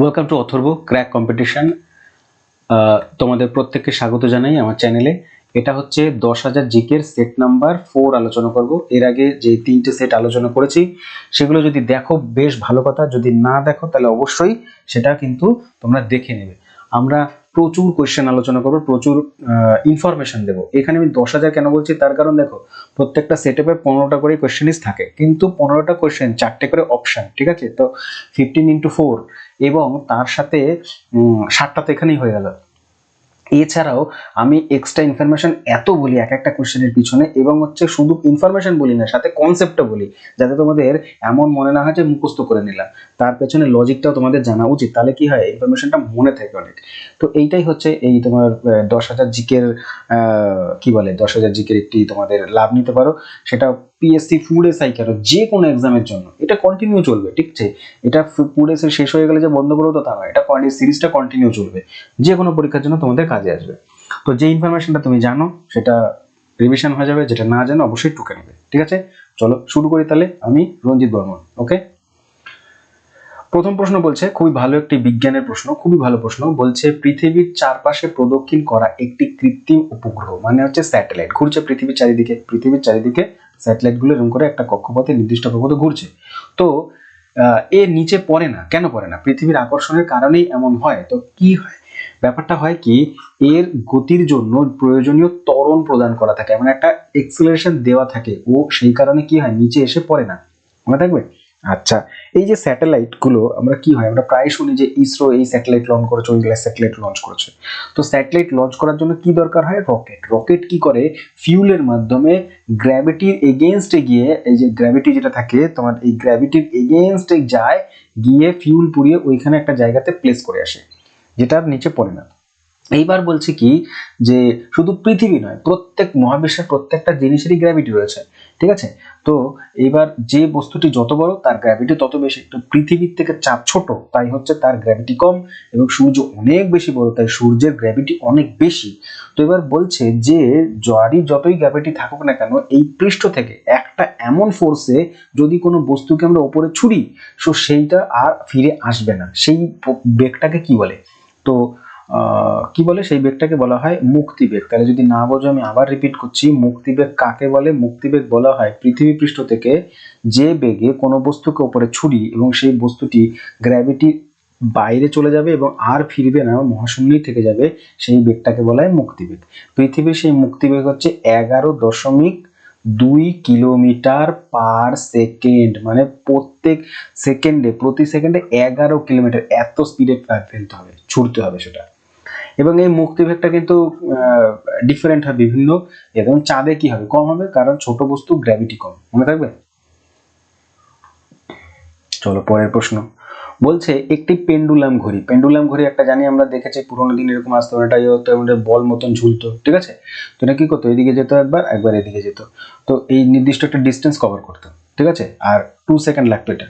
Welcome to Atharva crack competition তোমাদের প্রত্যেককে স্বাগত জানাই আমার চ্যানেলে। এটা হচ্ছে দশ হাজার জিকের সেট নাম্বার ফোর আলোচনা করব। এর আগে যে তিনটে সেট আলোচনা করেছি, সেগুলো যদি দেখো, বেশ ভালো কথা। যদি না দেখো, তাহলে অবশ্যই সেটা কিন্তু তোমরা দেখে নেবে। আমরা প্রচুর কোয়েশ্চেন আলোচনা করব, প্রচুর ইনফরমেশন দেবো। এখানে আমি দশ হাজার কেন বলছি? তার কারণ দেখো, প্রত্যেকটা সেট আপে পনেরোটা করে কোয়েশ্চেনিস থাকে। কিন্তু পনেরোটা কোয়েশ্চেন চারটে করে অপশান ঠিক আছে? তো ফিফটিন ইন্টু ফোর এবং তার সাথে ষাটটা তো এখানেই হয়ে গেল। এছাড়াও আমি এক্সট্রা ইনফরমেশন এত বলি, এক একটা কোশ্চেনের পিছনে এবং হচ্ছে শুধু ইনফরমেশন বলি না, সাথে কনসেপ্টও বলি, যাতে তোমাদের এমন মনে না হয় যে মুখস্থ করে নিলাম। তার পেছনে লজিকটাও তোমাদের জানা উচিত, তাহলে কি হয় ইনফরমেশনটা মনে থাকে অনেক। তো এইটাই হচ্ছে এই তোমার দশ হাজার জিকের কি বলে, দশ হাজার জিকের একটি তোমাদের লাভ নিতে পারো। সেটা পিএসসি ফুড এসআই কেন যে কোনো এক্সামের জন্য। এটা কন্টিনিউ চলবে, ঠিক আছে? এটা ফুড এসে শেষ হয়ে গেলে যে বন্ধ করব তো তা নয়, এটা সিরিজটা কন্টিনিউ চলবে। যে কোনো পরীক্ষার জন্য তোমাদের কাজে আসবে। তো যে ইনফরমেশনটা তুমি জানো, সেটা রিভিশন হয়ে যাবে, যেটা না জানো, অবশ্যই টুকে নেবে, ঠিক আছে? চলো, শুরু করি তাহলে আমি রঞ্জিত বর্মন ওকে প্রথম প্রশ্ন বলছে, খুবই ভালো একটি বিজ্ঞানের প্রশ্ন, খুবই ভালো প্রশ্ন, বলছে পৃথিবীর চারপাশে প্রদক্ষিণ করা একটি কৃত্রিম উপগ্রহ মানে হচ্ছে স্যাটেলাইট ঘুরছে পৃথিবীর চারিদিকে পৃথিবীর চারিদিকে স্যাটেলাইটগুলো এরকম করে একটা কক্ষপথে, নির্দিষ্ট কক্ষপথে ঘুরছে। তো এ নিচে পড়ে না। কেন পড়ে না? পৃথিবীর আকর্ষণের কারণেই এমন হয়। তো কি হয়? ব্যাপারটা হয় কি, এর গতির জন্য প্রয়োজনীয় ত্বরণ প্রদান করা থাকে। এমন একটা এক্সেলারেশন দেওয়া থাকে। ও সেই কারণে কি হয়? নিচে এসে পড়ে না। মনে থাকবে? আচ্ছা এই যে স্যাটেলাইটগুলো, আমরা কি হয়, আমরা প্রায় শুনি যে ইসরো এই স্যাটেলাইট লঞ্চ করেছে, ওই স্যাটেলাইট লঞ্চ করেছে। তো স্যাটেলাইট লঞ্চ করার জন্য কি দরকার হয়? রকেট রকেট কি করে? ফিউলের মাধ্যমে গ্র্যাভিটির এগেনস্টে গিয়ে, এই যে গ্র্যাভিটি যেটা থাকে, তোমার এই গ্র্যাভিটির এগেনস্টে যায়, গিয়ে ফিউল পুড়িয়ে ওইখানে একটা জায়গাতে প্লেস করে আসে যেটা আর নিচে পড়ে না। এইবার বলছি কি যে শুধু পৃথিবী নয়, প্রত্যেক মহাবিশ্বের প্রত্যেকটা জিনিসেরই গ্র্যাভিটি রয়েছে, ঠিক আছে? তো এবার যে বস্তুটি যত বড়, তার গ্র্যাভিটি তত বেশি। তো পৃথিবীর থেকে চাপ ছোট, তাই হচ্ছে তার গ্র্যাভিটি কম এবং সূর্য অনেক বেশি বড়, তাই সূর্যের গ্র্যাভিটি অনেক বেশি। তো এবার বলছে যে যারই যতই গ্র্যাভিটি থাকুক না কেন, এই পৃষ্ঠ থেকে একটা এমন ফোর্সে যদি কোনো বস্তুকে আমরা ওপরে ছুড়ি সো সেইটা আর ফিরে আসবে না। সেই বেগটাকে কি বলে? তো কি বলে সেই বেগটাকে বলা হয় মুক্তিবেগ তাহলে যদি না বোঝো, আমি আবার রিপিট করছি মুক্তিবেগ কাকে বলে? মুক্তিবেগ বলা হয় পৃথিবী পৃষ্ঠ থেকে যে বেগে কোনো বস্তুকে ওপরে ছুরি এবং সেই বস্তুটি গ্র্যাভিটি বাইরে চলে যাবে এবং আর ফিরবে না, মহাশূন্যই থেকে যাবে, সেই বেগটাকে বলা হয় মুক্তিবেগ পৃথিবীর সেই মুক্তিবেগ হচ্ছে এগারো দশমিক দুই কিলোমিটার পার সেকেন্ড। মানে প্রত্যেক সেকেন্ডে, প্রতি সেকেন্ডে এগারো কিলোমিটার, এত স্পিডে ফেলতে হবে ছুটতে হবে সেটা। এবং এই মুক্তিবেগটা কিন্তু ডিফারেন্ট হয় বিভিন্ন এবং চাঁদে কি হবে? কম হবে, কারণ ছোট বস্তু গ্র্যাভিটি কম। মনে থাকবে? চলো, পরের প্রশ্ন। বলছে, একটি পেন্ডুলাম ঘড়ি। পেন্ডুলাম ঘড়ি একটা জানি আমরা দেখেছি, পুরোনো দিন এরকম আসতো এটা ইয়ে হতো বল মতন ঝুলতো, ঠিক আছে? তো এটা কি করতো? এদিকে যেত একবার একবার এদিকে যেত। তো এই নির্দিষ্ট একটা ডিস্টেন্স কভার করতো, ঠিক আছে? আর টু সেকেন্ড লাগতো এটা,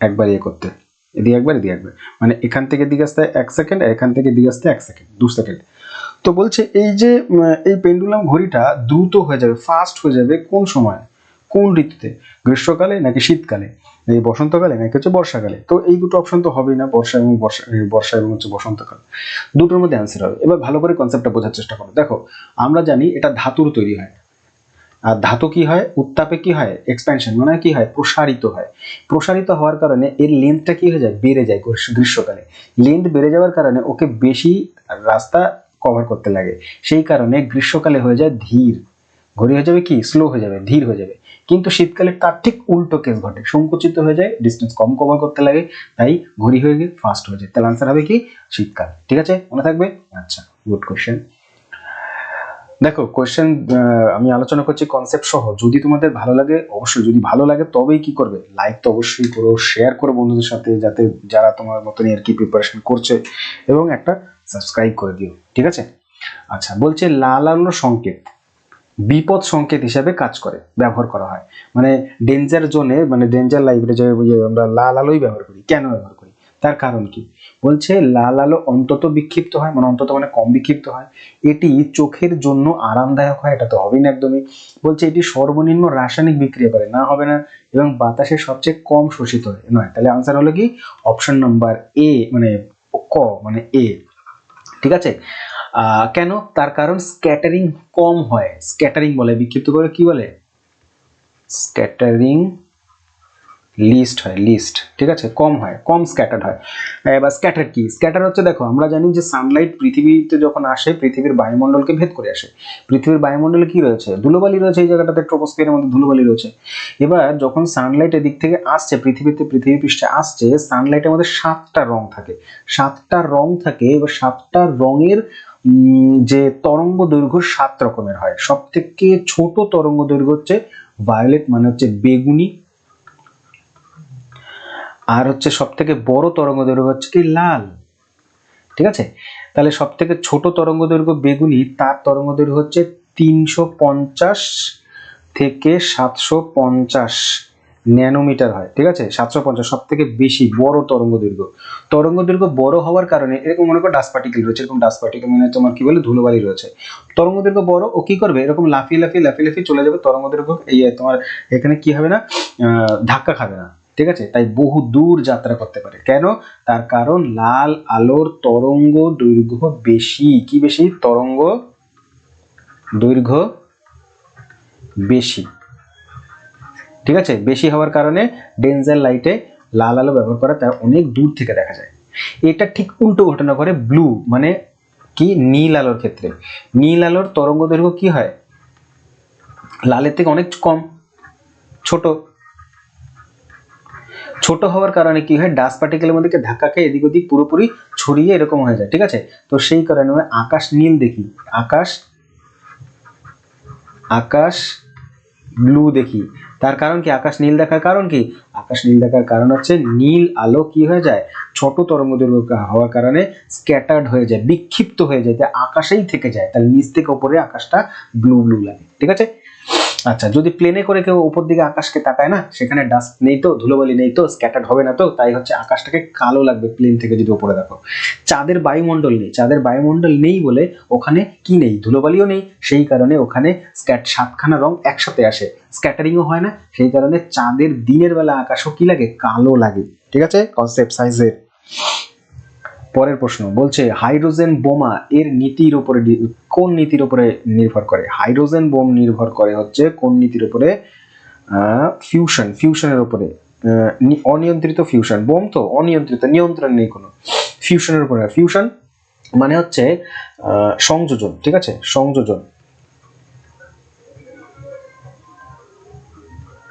একবার ইয়ে করতে। এদিকে একবার এদিকে একবার। মানে এখান থেকে দিকে আসতে এক সেকেন্ড আর এখান থেকে দিকে আসতে এক সেকেন্ড দু সেকেন্ড তো বলছে এই যে এই পেন্ডুলাম ঘড়িটা দ্রুত হয়ে যাবে ফাস্ট হয়ে যাবে কোন সময়? কোন ঋতুতে? গ্রীষ্মকালে নাকি শীতকালে? এই বসন্তকালে নাকি হচ্ছে বর্ষাকালে? তো এই দুটো অপশন তো হবেই না, বর্ষা এবং বর্ষা বর্ষা এবং হচ্ছে বসন্তকাল। দুটোর মধ্যে অ্যান্সার হবে। এবার ভালো করে কনসেপ্টটা বোঝার চেষ্টা করো। দেখো, আমরা জানি এটা ধাতুর তৈরি হয়। আর ধাতু কি হয়? উত্তাপে কি হয়? এক্সপ্যানশন মানে কি হয়? প্রসারিত হয়। প্রসারিত হওয়ার কারণে এর লেন্থটা কি হয়ে যায়? বেড়ে যায় গ্রীষ্মকালে লেন্থ বেড়ে যাওয়ার কারণে ওকে বেশি রাস্তা কভার করতে লাগে। সেই কারণে গ্রীষ্মকালে হয়ে যায় ধীর। ঘড়ি হয়ে যাবে কি? স্লো হয়ে যাবে, ধীর হয়ে যাবে। কিন্তু শীতকালে তার ঠিক উল্টো কেস ঘটে। সংকুচিত হয়ে যায় ডিস্টেন্স কম কভার করতে লাগে, তাই ঘড়ি হয়ে গিয়ে ফাস্ট হয়ে যায়। তাহলে আনসার হবে কি? শীতকাল। ঠিক আছে? মনে থাকবে? আচ্ছা গুড কোশ্চেন দেখো কোয়েশ্চেন আমি আলোচনা করছি কনসেপ্ট সহ। যদি তোমাদের ভালো লাগে, অবশ্যই যদি ভালো লাগে, তবেই কি করবে? লাইক তো অবশ্যই করো শেয়ার করো বন্ধুদের সাথে, যাতে যারা তোমার মতনই আর কি প্রিপারেশন করছে, এবং একটা সাবস্ক্রাইব করে দিও। ঠিক আছে? আচ্ছা বলছে লাল আলোর সংকেত। বিপদ সংকেত হিসাবে কাজ করে, ব্যবহার করা হয়। মানে ডেঞ্জার জোনে মানে ডেঞ্জার লাইব্রেরি যে আমরা লাল আলোই ব্যবহার করি। কেন ব্যবহার করি? তার কারণ কি? বলছে, লাল আলো অন্তত বিক্ষিপ্ত হয় মানে অন্তত মানে কম বিক্ষিপ্ত হয়। এটি চোখের জন্য আরামদায়ক হয়, এটা তো হবেই না একদমই। বলছে, এটি সর্বনিম্ন রাসায়নিক বিক্রিয়া করে, না হবে না, এবং বাতাসে সবচেয়ে কম শোষিত নয়, তাহলে আনসার হলো কি? অপশন নাম্বার এ মানে ক মানে এ ঠিক আছে? কেন? তার কারণ স্ক্যাটারিং কম হয়। স্ক্যাটারিং বলে, বিক্ষিপ্ত করে কি বলে? স্ক্যাটারিং লিস্ট হয়, লিস্ট, ঠিক আছে? কম হয়, কম স্ক্যাটার্ড হয়। এবার স্ক্যাটার কি? স্ক্যাটার হচ্ছে দেখো, আমরা জানি যে সানলাইট পৃথিবীতে যখন আসে, পৃথিবীর বায়ুমণ্ডলকে ভেদ করে আসে। পৃথিবীর বায়ুমণ্ডলে কি রয়েছে? ধুলোবালি রয়েছে এই জায়গাটাতে ট্রোপোস্ফিয়ারের মধ্যে ধুলোবালি রয়েছে। এবার যখন সানলাইট এদিক থেকে আসছে, পৃথিবীতে পৃথিবী পৃষ্ঠে আসছে সানলাইটের মধ্যে সাতটা রং থাকে। সাতটা রং থাকে, এবার সাতটা রঙের যে তরঙ্গ দৈর্ঘ্য সাত রকমের হয়। সব থেকে ছোট তরঙ্গ দৈর্ঘ্য হচ্ছে ভায়োলেট মানে হচ্ছে বেগুনি আর হচ্ছে সব থেকে বড় তরঙ্গ দৈর্ঘ্য হচ্ছে কি? লাল। ঠিক আছে? তাহলে সব থেকে ছোট তরঙ্গ দৈর্ঘ্য বেগুনি, তার তরঙ্গ দৈর্ঘ্য হচ্ছে তিনশো পঞ্চাশ থেকে সাতশো পঞ্চাশ ন্যানোমিটার হয়। ঠিক আছে? সাতশো পঞ্চাশ সব থেকে বেশি বড় তরঙ্গ দৈর্ঘ্য। তরঙ্গ দৈর্ঘ্য বড় হওয়ার কারণে এরকম মনে করো ডাস্ট পার্টিকেল রয়েছে, এরকম ডাস্ট পার্টিকেল মানে তোমার কি বলে? ধুলোবালি রয়েছে। তরঙ্গ দৈর্ঘ্য বড় ও কি করবে? এরকম লাফিয়ে লাফিয়ে লাফিয়ে লাফিয়ে চলে যাবে তরঙ্গ দৈর্ঘ্য। এই তোমার এখানে কি হবে না? ধাক্কা খাবে না। ঠিক আছে? তাই বহু দূর যাত্রা করতে পারে। কেন? তার কারণ লাল, আলোর তরঙ্গ দৈর্ঘ্য বেশি। কি বেশি? তরঙ্গ দৈর্ঘ্য বেশি। ঠিক আছে? বেশি হওয়ার কারণে ডেঞ্জার লাইটে লাল আলো ব্যবহার করা তা অনেক দূর থেকে দেখা যায়। এটা ঠিক উল্টো ঘটনা করে ব্লু মানে কি? নীল আলোর ক্ষেত্রে। নীল আলোর তরঙ্গ দৈর্ঘ্য কি হয়? লালের থেকে অনেক কম, ছোট। ছোট হওয়ার কারণে কি হয় ডাস্ট পার্টিকেলের মধ্যে ধাক্কা খেয়ে এদিক ওদিক পুরোপুরি ছড়িয়ে এরকম হয়ে যায়, ঠিক আছে? তো সেই কারণে আকাশ নীল দেখি। আকাশ আকাশ ব্লু দেখি। তার কারণ কি? আকাশ নীল দেখার কারণ কি? আকাশ নীল দেখার কারণ হচ্ছে নীল আলো কি হয়ে যায়? ছোট তরঙ্গ হওয়ার কারণে স্ক্যাটার্ড হয়ে যায়, বিক্ষিপ্ত হয়ে যায় আকাশেই থেকে যায়। তাহলে নিচ থেকে উপরে আকাশটা ব্লু ব্লু লাগে, ঠিক আছে? আচ্ছা যদি প্লেনে করে কেউ উপর দিকে আকাশকে তাকায় না, সেখানে ডাস্ট নেই তো, ধুলোবালি নেই তো স্ক্যাটার্ড হবে না তো, তাই হচ্ছে আকাশটাকে কালো লাগবে প্লেন থেকে যদি উপরে দেখো। চাঁদের বায়ুমণ্ডল নেই, চাঁদের বায়ুমণ্ডল নেই বলে ওখানে কি নেই? ধুলোবালিও নেই, সেই কারণে ওখানে স্ক্যাট সাতখানা রং একসাথে আসে। স্ক্যাটারিংও হয় না, সেই কারণে চাঁদের দিনের বেলা আকাশও কি লাগে? কালো লাগে। ঠিক আছে? কনসেপ্ট সাইজের পরের প্রশ্ন বলছে, হাইড্রোজেন বোমা এর নীতির উপরে কোন নীতির উপরে নির্ভর করে? হাইড্রোজেন বোম নির্ভর করে হচ্ছে কোন নীতির উপরে? ফিউশন ফিউশনের উপরে। অনিয়ন্ত্রিত ফিউশন বোম তো অনিয়ন্ত্রিত, নিয়ন্ত্রণ নেই কোনো। ফিউশনের উপরে ফিউশন মানে হচ্ছে সংযোজন, ঠিক আছে? সংযোজন।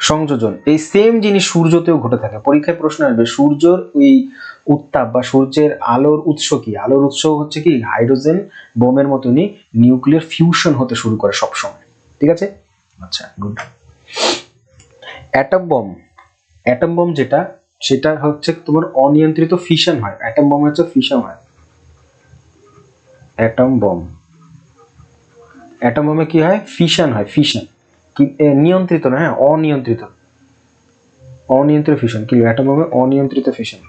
সংযোজন, এই সেম জিনিস সূর্যতেও ঘটে থাকে। পরীক্ষায় প্রশ্ন আসবে, সূর্যর ওই উত্তাপ বা সূর্যের আলোর উৎস কি? আলোর উৎস হচ্ছে কি? হাইড্রোজেন, বোমের মতনই নিউক্লিয়ার ফিউশন হতে শুরু করে সবসময়। ঠিক আছে? আচ্ছা good atom bomb atom bomb যেটা, সেটা হচ্ছে তোমার অনিয়ন্ত্রিত ফিশন হয়। অ্যাটম বম হচ্ছে ফিশন হয়। অ্যাটম বম, অ্যাটম বোমে কি হয়? ফিশন হয় ফিশন নিয়ন্ত্রিত না হ্যাঁ অনিয়ন্ত্রিত। অনিয়ন্ত্রিত ফিশন কি অ্যাটম বোমে অনিয়ন্ত্রিত ফিশন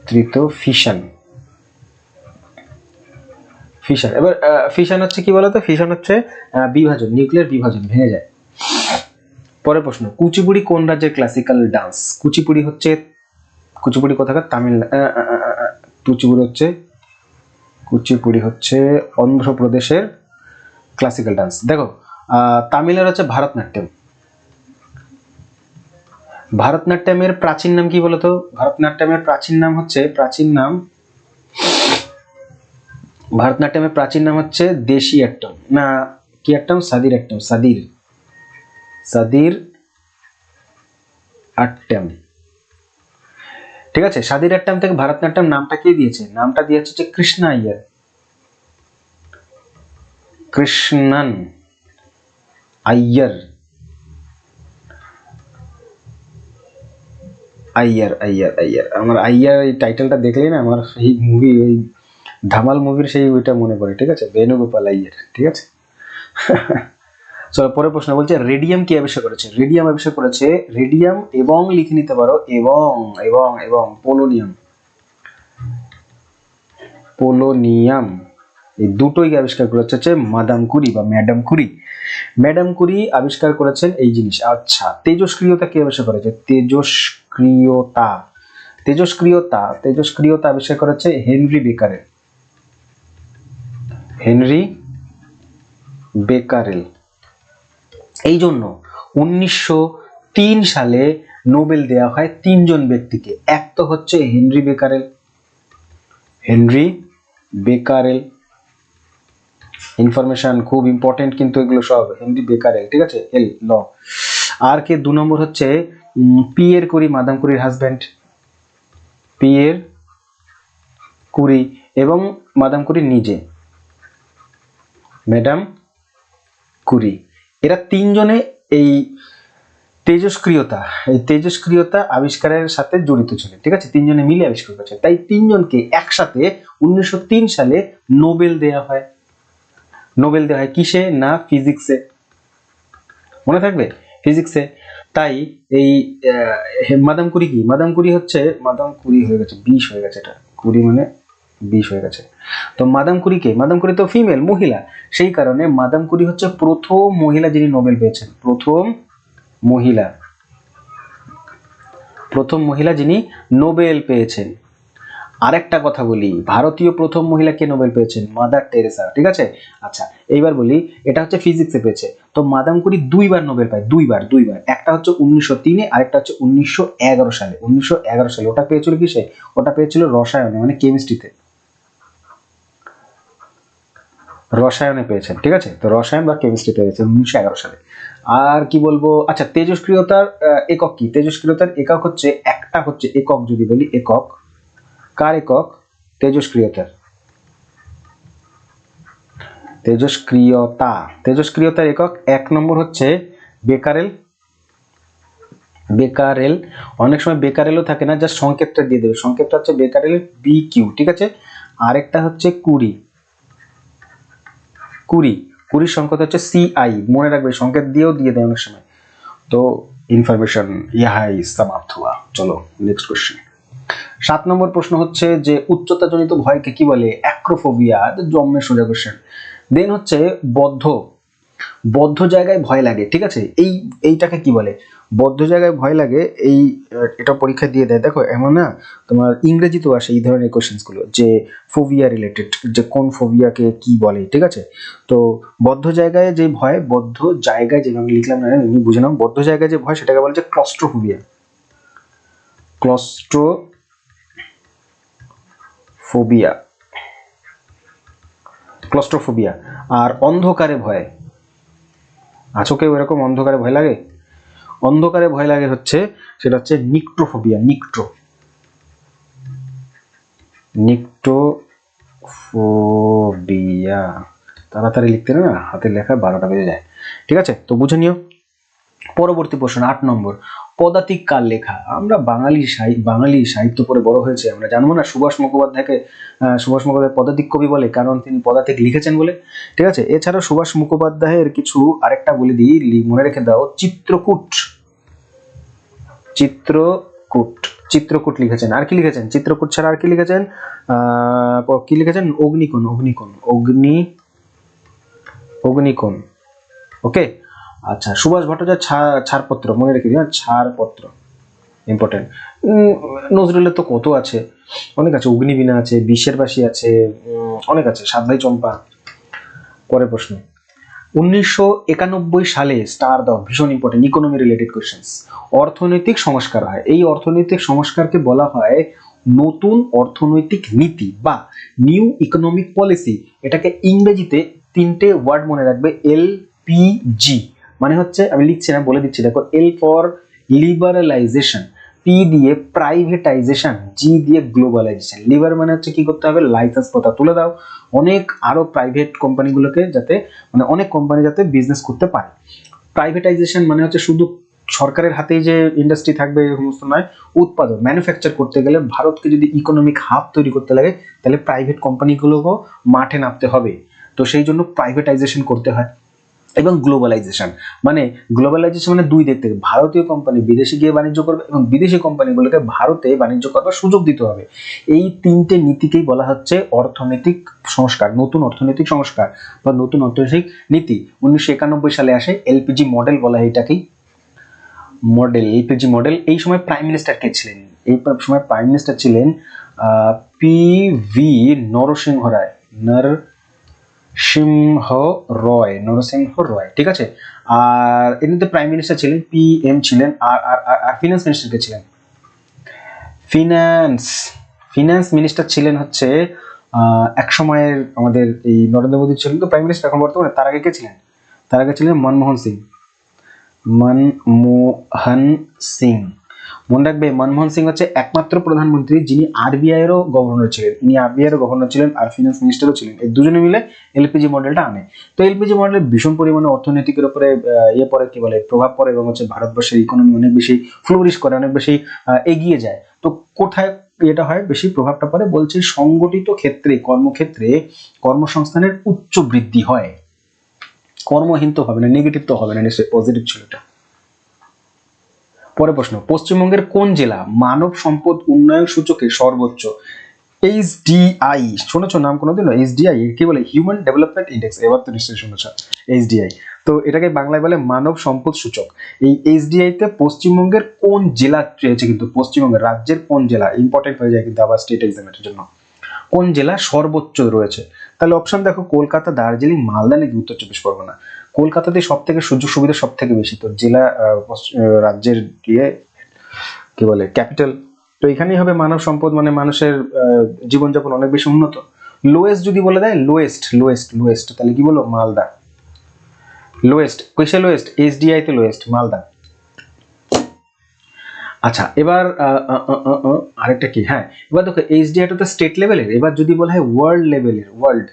অনিয়ন্ত্রিত ফিশন ফিশন এবার ফিশন হচ্ছে কি বলতো? ফিশন হচ্ছে বিভাজন নিউক্লিয়ার বিভাজন, ভেঙে যায়। পরের প্রশ্ন, কুচিপুড়ি কোন রাজ্যের ক্লাসিক্যাল ডান্স কুচিপুড়ি হচ্ছে, কুচিপুড়ি কোথাকার? তামিল কুচিপুড়ি হচ্ছে কুচিপুড়ি হচ্ছে অন্ধ্রপ্রদেশের ক্লাসিক্যাল ডান্স দেখো তামিলের হচ্ছে ভারতনাট্যম। ভারতনাট্যমের প্রাচীন নাম কি বলতো? ভারতনাট্যমের প্রাচীন নাম হচ্ছে, প্রাচীন নাম, ভারতনাট্যমের প্রাচীন নাম হচ্ছে দেশি অ্যাটম না কি অ্যাটম সাদির অ্যাটম সাদির। সাদির আট্টম। ঠিক আছে? সাদির আট্টম থেকে ভারতনাট্যম নামটা কে দিয়েছে? নামটা দিয়েছে হচ্ছে কৃষ্ণা আইয়ার। কৃষ্ণন আইয়ার। আইয়ার আইয়ার আইয়ার। আমার আইয়ার এই টাইটেলটা দেখলেই না আমার সেই মুভি ওই ধামাল মুভির সেই ওইটা মনে পড়ে, ঠিক আছে? বেণুগোপাল আইয়ার, ঠিক আছে? চলো পরের প্রশ্ন বলছে রেডিয়াম কি আবিষ্কার করেছে? রেডিয়াম আবিষ্কার করেছে রেডিয়াম এবং লিখে নিতে পারো, এবং এবং এবং পোলোনিয়াম পোলোনিয়াম এই দুটোই আবিষ্কার করেছে? হচ্ছে মাদাম কুরি বা ম্যাডাম কুরি ম্যাডাম কুরি আবিষ্কার করেছেন এই জিনিস। আচ্ছা তেজস্ক্রিয়তা কে আবিষ্কার করেছে? তেজস্ক্রিয়তা তেজস্ক্রিয়তা তেজস্ক্রিয়তা আবিষ্কার করেছে হেনরি বেকারেল। Henri Becquerel. এই জন্য উনিশশো তিন সালে নোবেল দেওয়া হয় তিনজন ব্যক্তিকে। এক তো হচ্ছে Henri Becquerel. Henri Becquerel. Information খুব ইম্পর্টেন্ট কিন্তু এগুলো সব। হেনরি বেকারেল, ঠিক আছে? এল ল। আর কে দু নম্বর হচ্ছে পিয়ের কুরি, মাদাম কুরির হাজব্যান্ড। পিয়ের কুরি এবং মাদাম কুরি নিজে। Madam Curie. এরা তিনজনে এই তেজস্ক্রিয়তা এই তেজস্ক্রিয়তা আবিষ্কারের সাথে জড়িত ছিলেন ঠিক আছে? তিনজনে মিলে আবিষ্কার করেছে। তাই তিনজনকে একসাথে উনিশশো তিন সালে নোবেল দেয়া হয়। নোবেল দেওয়া হয় কিসে? না, ফিজিক্সে। মনে থাকবে? ফিজিক্সে। তাই এই মাদাম কুরি কি? মাদাম কুরি হচ্ছে, মাদাম কুরি হয়ে গেছে, বিষ হয়ে গেছে এটা। কুড়ি মানে বিষ হয়ে গেছে। তো মাদাম কুরিকে, মাদাম কুরি তো ফিমেল মহিলা, সেই কারণে মাদাম কুরি হচ্ছে প্রথম মহিলা যিনি নোবেল পেয়েছেন, প্রথম মহিলা। প্রথম মহিলা যিনি নোবেল পেয়েছেন। আরেকটা কথা বলি, ভারতীয় প্রথম মহিলা কে নোবেল পেয়েছেন? মাদার টেরেসা, ঠিক আছে? আচ্ছা এইবার বলি, এটা হচ্ছে ফিজিক্সে পেয়েছে। তো মাদাম কুরি দুইবার নোবেল পায়, দুইবার দুইবার। একটা হচ্ছে উনিশশো তিনে, আরেকটা হচ্ছে উনিশশো এগারো সালে। উনিশশো এগারো সালে ওটা পেয়েছিল কিসে? ওটা পেয়েছিল রসায়নে মানে কেমিস্ট্রিতে রসায়নে পেয়েছেন, ঠিক আছে? তো রসায়ন বা কেমিস্ট্রি পেয়েছেন উনিশশো এগারো সালে। আর কি বলব? আচ্ছা তেজস্ক্রিয়তার একক কি? তেজস্ক্রিয়তার একক হচ্ছে, একটা হচ্ছে একক যদি বলি, একক। কার একক? তেজস্ক্রিয়তার। তেজস্ক্রিয়তা। তেজস্ক্রিয়তার একক এক নম্বর হচ্ছে বেকারেল। বেকারেল। অনেক সময় বেকারেলও থাকে না, জাস্ট সংকেতটা দিয়ে দেবে। সংকেতটা হচ্ছে বেকারেল বি কিউ ঠিক আছে? আরেকটা হচ্ছে কুড়ি। কুড়ি। কুড়ির সংকেত হচ্ছে সিআই মনে রাখবে, সংকেত দিয়েও দিয়ে দেয় অনেক সময়। তো ইনফরমেশন ইহাই সমাপ্ত হওয়া চলো নেক্সট কোশ্চেন সাত নম্বর প্রশ্ন হচ্ছে যে, উচ্চতাজনিত ভয়কে কি বলে? অ্যাক্রোফোবিয়া জন্মের সোজা কোশ্চেন দেন হচ্ছে বদ্ধ। বদ্ধ জায়গায় ভয় লাগে, ঠিক আছে? এই, এইটাকে কি বলে? বদ্ধ জায়গায় ভয় লাগে, এই এটা পরীক্ষা দিয়ে দেয়। দেখো, এমন না, তোমার ইংরেজিতেও আসে এই ধরনের কোশ্চেন্সগুলো, যে ফোবিয়া রিলেটেড যে কোন ফোবিয়াকে কি বলে, ঠিক আছে? তো বদ্ধ জায়গায় যে ভয়, বদ্ধ জায়গায় যে, আমি লিখলাম না এমনি বুঝে নাও, বদ্ধ জায়গায় যে ভয়, সেটাকে বলে যে ক্লস্ট্রোফোবিয়া ক্লস্ট্রো ফোবিয়া ক্লস্ট্রোফোবিয়া আর অন্ধকারে ভয়। আছো কেউ এরকম অন্ধকারে ভয় লাগে? অন্ধকারে ভয় লাগে হচ্ছে, সেটা হচ্ছে নিক্টোফোবিয়া, নিক্টো। নিক্টোফোবিয়া। তাড়াতাড়ি লিখতে না, হাতের লেখা বারোটা বেজে যায়। ঠিক আছে? তো বুঝে নিও। পরবর্তী প্রশ্ন, আট নম্বর। পদাতিক কার লেখা। আমরা বাঙালি সাহিত্য বাঙালি সাহিত্য পড়ে বড় হয়েছে। আমরা জানব না সুভাষ মুখোপাধ্যায়কে সুভাষ মুখোপাধ্যায় পদাতিক কবি বলে, কারণ তিনি পদাতিক লিখেছেন বলে। ঠিক আছে? এছাড়া সুভাষ মুখোপাধ্যায়ের কিছু আরেকটা বলে দিই মনে রেখে দাও, চিত্রকূট। চিত্রকূট। চিত্রকূট লিখেছেন। আর কি লিখেছেন? চিত্রকূট ছাড়া আর কি লিখেছেন? কি লিখেছেন? অগ্নিকোণ অগ্নিকোণ। অগ্নি অগ্নিকোণ। ওকে? আচ্ছা সুভাষ ভট্টাচার্য ছাড়পত্র মনে রেখে দিন হ্যাঁ, ছাড়পত্র ইম্পর্টেন্ট নজরুলের তো কত আছে? অনেক আছে অগ্নিবীণা আছে বিশ্বের বাসী আছে অনেক আছে সাত ভাই চম্পা। পরের প্রশ্ন। উনিশশো একানব্বই সালে স্টার দাও ভীষণ ইম্পর্টেন্ট ইকোনমি রিলেটেড কোয়েশ্চেন্স অর্থনৈতিক সংস্কার হয়। এই অর্থনৈতিক সংস্কারকে বলা হয় নতুন অর্থনৈতিক নীতি বা নিউ ইকোনমিক পলিসি এটাকে ইংরেজিতে তিনটে ওয়ার্ড মনে রাখবে এল পি জি মানে হচ্ছে আমি লিখছি না, বলে দিচ্ছি। দেখো এল ফর লিবারালাইজেশন পি দিয়ে প্রাইভেটাইজেশন জি দিয়ে গ্লোবালাইজেশন লিবার মানে হচ্ছে কি করতে হবে? লাইসেন্স কথা তুলে দাও। অনেক আরও প্রাইভেট কোম্পানিগুলোকে যাতে মানে অনেক কোম্পানি যাতে বিজনেস করতে পারে। প্রাইভেটাইজেশন মানে হচ্ছে শুধু সরকারের হাতেই যে ইন্ডাস্ট্রি থাকবে, এরকম সমস্ত নয়, উৎপাদন। ম্যানুফ্যাকচার করতে গেলে ভারতকে যদি ইকোনমিক হাব তৈরি করতে লাগে, তাহলে প্রাইভেট কোম্পানিগুলোকেও মাঠে নামতে হবে। তো সেই জন্য প্রাইভেটাইজেশন করতে হয়। এবং গ্লোবালাইজেশন মানে গ্লোবালাইজেশন মানে দুই দিক থেকে, ভারতীয় কোম্পানি বিদেশে গিয়ে বাণিজ্য করবে এবং বিদেশি কোম্পানিগুলোকে ভারতে বাণিজ্য করবার সুযোগ দিতে হবে। এই তিনটে নীতিকেই বলা হচ্ছে অর্থনৈতিক সংস্কার, নতুন অর্থনৈতিক সংস্কার বা নতুন অর্থনৈতিক নীতি। উনিশশো একানব্বই সালে আসে এলপিজি মডেল বলা হয় এটাকেই। মডেল এলপিজি মডেল এই সময় প্রাইম মিনিস্টার কে ছিলেন? এই সময় প্রাইম মিনিস্টার ছিলেন P V Narasimha Rao. Narasimha রয় নরসিংহ রয় ঠিক আছে? আর এমনিতে প্রাইম মিনিস্টার ছিলেন পি এম ছিলেন, আর আর, আর- ফিনান্স মিনিস্টার কে ছিলেন? ফিনান্স ফিনান্স মিনিস্টার ছিলেন হচ্ছে এক সময়ের আমাদের এই নরেন্দ্র মোদী ছিলেন তো প্রাইম মিনিস্টার এখন বর্তমানে, তার আগে কে ছিলেন? তার আগে ছিলেন মনমোহন সিং। মনমোহন সিং। মনে রাখবে, মনমোহন সিং হচ্ছে একমাত্র প্রধানমন্ত্রী যিনি আরবিআই এরও গভর্নর ছিলেন। ইনি আরবিআই এরও গভর্নর ছিলেন আর ফিনান্স মিনিস্টারও ছিলেন। এই দুজনে মিলে এলপিজি মডেলটা আনে। তো এলপিজি মডেল ভীষণ পরিমাণে অর্থনীতিকের উপরে ইয়ে পড়ে, কি বলে, প্রভাব পড়ে এবং হচ্ছে ভারতবর্ষের ইকোনমি অনেক বেশি ফ্লোরিশ করে, অনেক বেশি এগিয়ে যায়। তো কোথায় এটা হয়? বেশি প্রভাবটা পড়ে বলছে সংগঠিত ক্ষেত্রে, কর্মক্ষেত্রে কর্মসংস্থানের উচ্চ বৃদ্ধি হয়। কর্মহীন তো হবে না নেগেটিভ তো হবে না, নিশ্চয়ই পজিটিভ ছিল এটা। পরে প্রশ্ন, পশ্চিমবঙ্গের কোন জেলা মানব সম্পদ উন্নয়ন সূচকে সর্বোচ্চ? এইচডিআই। শুনেছো নাম কোনোদিন এইচডিআই কি বলে? হিউম্যান ডেভেলপমেন্ট ইন্ডেক্স এবার তো নিশ্চয়ই শুনেছ। এইচডিআই। তো এটাকে বাংলায় বলে মানব সম্পদ সূচক। এই এইচডিআই তে পশ্চিমবঙ্গের কোন জেলা রয়েছে কিন্তু? পশ্চিমবঙ্গের রাজ্যের কোন জেলা? ইম্পর্টেন্ট হয়ে যায় কিন্তু আবার স্টেট এক্সামের জন্য। কোন জেলা সর্বোচ্চ রয়েছে? তাহলে অপশন দেখো, কলকাতা, দার্জিলিং, মালদা নাকি উত্তর চব্বিশ পরগনা? কলকাতাতে সব থেকে সুযোগ সুবিধা সব থেকে বেশি তো? জেলা রাজ্যের দিয়ে কি বলে, ক্যাপিটাল? তো এখানেই হবে মানব সম্পদ মানে মানুষের জীবনযাপন অনেক বেশি উন্নত। লোয়েস্ট যদি বলে দেয় লোয়েস্ট লোয়েস্ট লোয়েস্ট তাহলে কি বলো? মালদা। লোয়েস্ট কিসে লোয়েস্ট এইচডিআই তে লোয়েস্ট মালদা। আচ্ছা এবার আরেকটা কি? হ্যাঁ এবার দেখো এইচডিআই তো স্টেট লেভেলের এবার যদি বলা হয় ওয়ার্ল্ড লেভেলের ওয়ার্ল্ড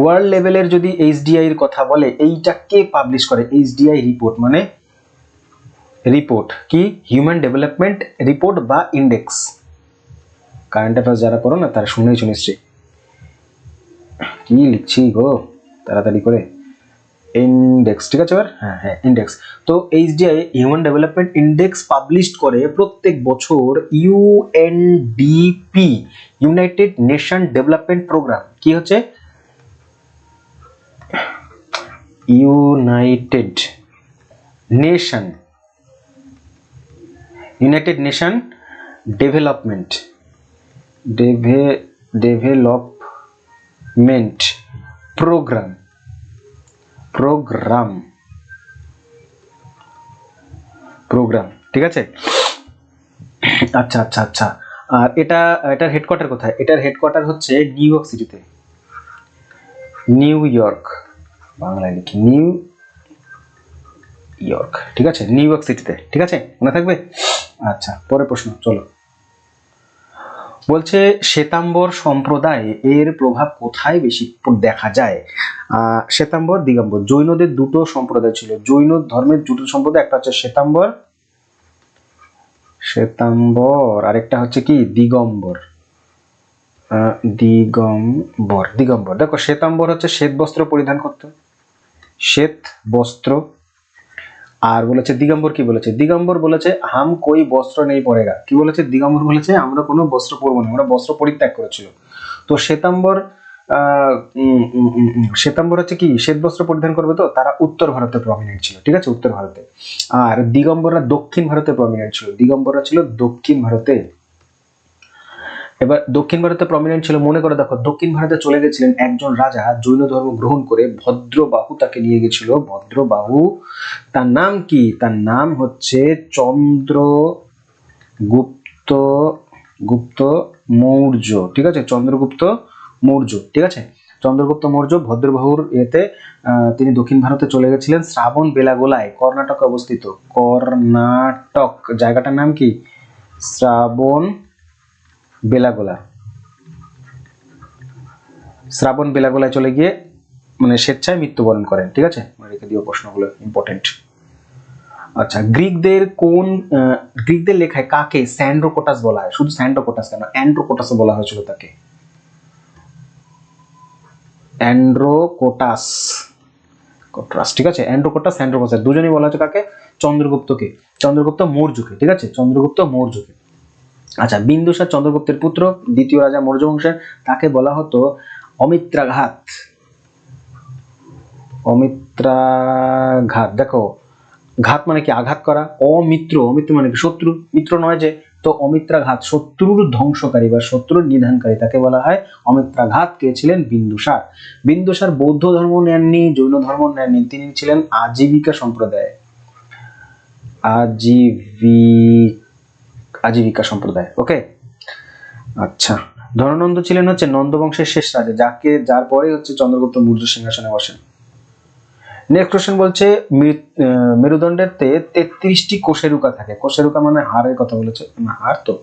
ওয়ার্ল্ড লেভেলের যদি এইচডিআই এর কথা বলে, এইটা কে পাবলিশ করে? এইচডিআই রিপোর্ট মানে রিপোর্ট কি? হিউম্যান ডেভেলপমেন্ট রিপোর্ট বা ইন্ডেক্স কারেন্ট অ্যাফেয়ার্স যারা করো না, তারা শুনেইছো নিশ্চয়ই কি লিখছি গো? তাড়াতাড়ি করে। ইন্ডেক্স ঠিক আছে এবার? হ্যাঁ হ্যাঁ ইন্ডেক্স তো HDI human development index publish করে প্রত্যেক বছর UNDP United Nation development programme কি হচ্ছে? United Nation United Nation development, deve, development programme programme programme, ঠিক আছে? আচ্ছা আচ্ছা আচ্ছা। আর এটা, এটার হেডকোয়ার্টার কোথায়? এটার হেডকোয়ার্টার হচ্ছে নিউ ইয়র্ক সিটিতে। New York. বাংলায় লিখি নিউ ইয়র্ক। ঠিক আছে? নিউ ইয়র্ক সিটিতে। ঠিক আছে? মনে থাকবে? আচ্ছা পরের প্রশ্ন, চলো। বলছে, শ্বেতাম্বর সম্প্রদায় এর প্রভাব কোথায় বেশি দেখা যায়? শ্বেতাম্বর, দিগম্বর। জৈনদের দুটো সম্প্রদায় ছিল। জৈন ধর্মের দুটো সম্প্রদায়, একটা হচ্ছে শ্বেতাম্বর শ্বেতাম্বর, আরেকটা হচ্ছে কি? দিগম্বর। দিগম্বর দিগম্বর। দেখো, শ্বেতাম্বর হচ্ছে শ্বেত বস্ত্র পরিধান করতো। শ্বেত বস্ত্র। আর বলেছে, দিগম্বর কি বলেছে? দিগম্বর বলেছে, হাম কই বস্ত্র নেই পড়েগা। কি বলেছে? দিগম্বর বলেছে, আমরা কোনো বস্ত্র পরবো না, আমরা বস্ত্র পরিত্যাগ করেছিল। তো শ্বেতাম্বর শ্বেতাম্বর হচ্ছে কি? শ্বেত বস্ত্র পরিধান করবে তো? তারা উত্তর ভারতে প্রমিনেন্ট ছিল, ঠিক আছে? উত্তর ভারতে। আর দিগম্বররা দক্ষিণ ভারতে প্রমিনেন্ট ছিল। দিগম্বররা ছিল দক্ষিণ ভারতে। এবার দক্ষিণ ভারতে প্রমিনেন্ট ছিল, মনে করে দেখো, দক্ষিণ ভারতে চলে গেছিলেন একজন রাজা, জৈন ধর্ম গ্রহণ করে ভদ্রবাহু তাকে নিয়ে গেছিল। ভদ্রবাহু, তার নাম কি? তার নাম হচ্ছে চন্দ্র গুপ্ত গুপ্ত মৌর্য, ঠিক আছে? চন্দ্রগুপ্ত মৌর্য, ঠিক আছে? চন্দ্রগুপ্ত মৌর্য, ভদ্রবাহুর এতে তিনি দক্ষিণ ভারতে চলে গেছিলেন শ্রাবণ বেলাগোলায়, কর্ণাটকে অবস্থিত। কর্ণাটক, জায়গাটার নাম কি? শ্রাবণ বেলাগোলা। শ্রাবণ বেলাগোলায় চলে গিয়ে মানে স্বেচ্ছায় মৃত্যুবরণ করেন, ঠিক আছে? মনে রেখে দিও প্রশ্নগুলো ইম্পর্টেন্ট আচ্ছা গ্রিকদের কোন গ্রিকদের লেখায় কাকে স্যান্ড্রোকোটাস বলা হয়? শুধু স্যান্ড্রোকোটাস কেন? অ্যান্ড্রোকোটাস বলা হয়েছিল তাকে। অ্যান্ড্রোকোটাস। কোটাস ঠিক আছে? অ্যান্ড্রোকোটাস অ্যান্ড্রোকটাস দুজনেই বলা হয়েছে কাকে? চন্দ্রগুপ্তকে। চন্দ্রগুপ্ত মৌর্যকে, ঠিক আছে? চন্দ্রগুপ্ত মৌর্যকে। আচ্ছা বিন্দুসার চন্দ্রগুপ্তের পুত্র, দ্বিতীয় রাজা মৌর্য বংশের তাকে বলা হতো অমিত্রাঘাত। অমিত্রাঘাত, দেখো, ঘাত মানে কি আঘাত করা? অমিত্র অমিত্র মানে কি শত্রু? মিত্র নয় যে, তো অমিত্রাঘাত শত্রুর ধ্বংসকারী বা শত্রুর নিধানকারী তাকে বলা হয় অমিত্রাঘাত। কে ছিলেন? বিন্দুসার। বিন্দুসার বৌদ্ধ ধর্ম নেননি, জৈন ধর্ম নেননি, তিনি ছিলেন আজীবিকা সম্প্রদায়। আজীবী আজীবিকা সম্প্রদায় ওকে আচ্ছা ধননন্দ ছিলেন হচ্ছে নন্দ বংশের শেষ রাজা, যাকে, যার পরে হচ্ছে চন্দ্রগুপ্ত মৌর্য সিংহাসনে বসেন। নেক্সট কোশ্চেন বলছে মেরুদণ্ডের তে তেত্রিশটি কোষেরুকা থাকে। কোষেরুকা মানে হারের কথা বলেছে না হাড় তো।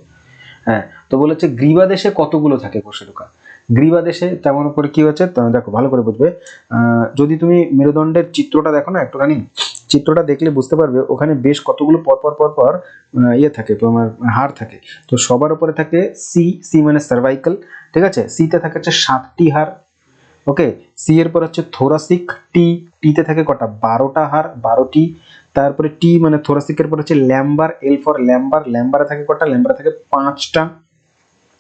হ্যাঁ তো বলেছে গ্রীবাদেশে কতগুলো থাকে কোষেরুকা? গ্রীবাদেশে তেমন করে কি হচ্ছে দেখো, ভালো করে বুঝবে। যদি তুমি মেরুদণ্ডের চিত্রটা দেখো না একটুখানি, চিত্রটা দেখলে বুঝতে পারবে, ওখানে বেশ কতগুলো পরপর পরপর ইয়ে থাকে, তোমার হাড় থাকে। তো সবার উপরে থাকে সি সি মানে সার্ভাইকাল ঠিক আছে? সিতে থাকে হচ্ছে সাতটি হাড়, ওকে? সি এর পর হচ্ছে থোরাসিক টি টিতে থাকে কটা? বারোটা হাড়, বারোটি। তারপরে টি মানে থোরাসিকের পর হচ্ছে ল্যাম্বার এল ফর ল্যাম্বার, ল্যাম্বারে থাকে কটা? ল্যাম্বারে থাকে পাঁচটা।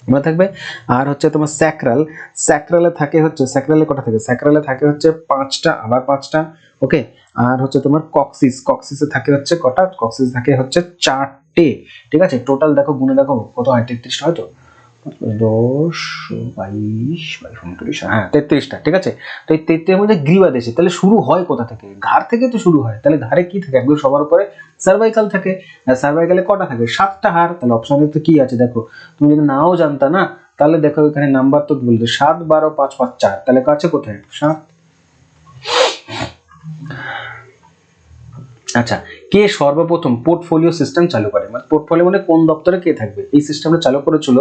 মনে থাকবে? আর হচ্ছে তোমার স্যাক্রাল স্যাক্রালে থাকে হচ্ছে স্যাক্রালে কটা থাকে? স্যাক্রালে থাকে হচ্ছে পাঁচটা, আবার পাঁচটা ওকে আর হচ্ছে তোমার কক্সিস কক্সিসে থাকে হচ্ছে কটা? কক্সিস থাকে হচ্ছে চারটে, ঠিক আছে? টোটাল দেখো গুণে দেখো, কত হয়? তেত্রিশটা, হয়তো? দশ, বাইশ বাইশ, উনত্রিশ হ্যাঁ তেত্রিশটা, ঠিক আছে? তো এই তেত্রিশের মধ্যে গ্রীবা দেশে তাহলে শুরু হয় কোথা থেকে? ঘাড় থেকে তো শুরু হয়, তাহলে ঘাড়ে কি থাকে? একদম সবার উপরে সার্ভাইকাল থাকে। সার্ভাইকালে কটা থাকে? সাতটা হাড়। তাহলে অপশনে তো কি আছে? দেখো, তুমি যদি নাও জানতা না, তাহলে দেখো এখানে নাম্বার তো বলতো সাত, বারো, পাঁচ পাঁচ, চার। তাহলে কাছে কোথায়? সাত। আচ্ছা কে সর্বপ্রথম পোর্টফোলিও সিস্টেম চালু করে? মানে পোর্টফোলিও মানে কোন দপ্তরে কে থাকবে? এই সিস্টেমটা চালু করেছিল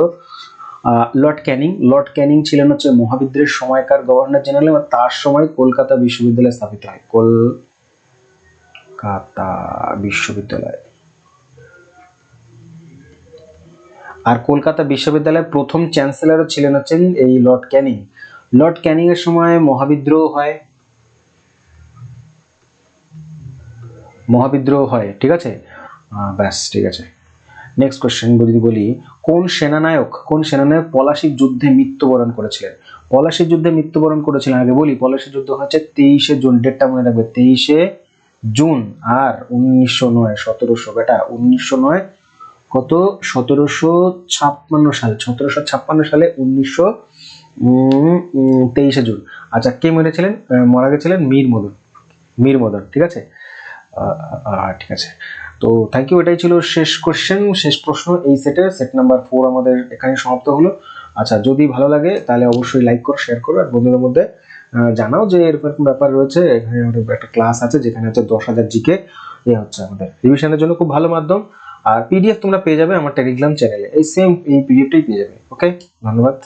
লর্ড ক্যানিং। লর্ড ক্যানিং ছিলেন হচ্ছে মহাবিদ্রের সময়কার গভর্নর জেনারেল এবং তার সময় কলকাতা বিশ্ববিদ্যালয় স্থাপিত হয়। কলকাতা বিশ্ববিদ্যালয়। আর কলকাতা বিশ্ববিদ্যালয়ের প্রথম চ্যান্সেলরও ছিলেন হচ্ছেন এই লর্ড ক্যানিং। লর্ড ক্যানিং এর সময় মহাবিদ্রোহ হয়। মহাবিদ্রোহ হয়, ঠিক আছে? ব্যাস, ঠিক আছে। নেক্সট কোয়েশ্চেন যদি বলি, কোন সেনানায়ক কোন সেনানায়ক পলাশির যুদ্ধে মৃত্যুবরণ করেছিলেন? পলাশির যুদ্ধে মৃত্যুবরণ করেছিলেন, আগে বলি পলাশির যুদ্ধ হচ্ছে তেইশে জুন ডেটটা মনে রাখবে, তেইশে জুন, আর উনিশশো নয়, সতেরোশো, বেটা, উনিশশো নয়, কত? সতেরোশো ছাপ্পান্ন সাল, সতেরোশো ছাপ্পান্ন সালে উনিশশো তেইশে জুন। আচ্ছা কে মরেছিলেন? মারা গেছিলেন মীর মদন মীর মদন, ঠিক আছে? ঠিক আছে। তো থ্যাংক ইউ এটাই ছিল শেষ কোশ্চেন শেষ প্রশ্ন এই সেটের সেট নাম্বার ফোর আমাদের এখানে সমাপ্ত হলো। আচ্ছা যদি ভালো লাগে, তাহলে অবশ্যই লাইক করো শেয়ার করো, আর বন্ধুদের মধ্যে জানাও যে এরকম ব্যাপার রয়েছে। এখানে আমাদের একটা ক্লাস আছে, যেখানে হচ্ছে দশ হাজার জিকে এ হচ্ছে আমাদের রিভিশনের জন্য খুব ভালো মাধ্যম। আর পিডিএফ তোমরা পেয়ে যাবে আমার টেলিগ্রাম চ্যানেলে এই সেম এই পিডিএফটাই পেয়ে যাবে ওকে ধন্যবাদ।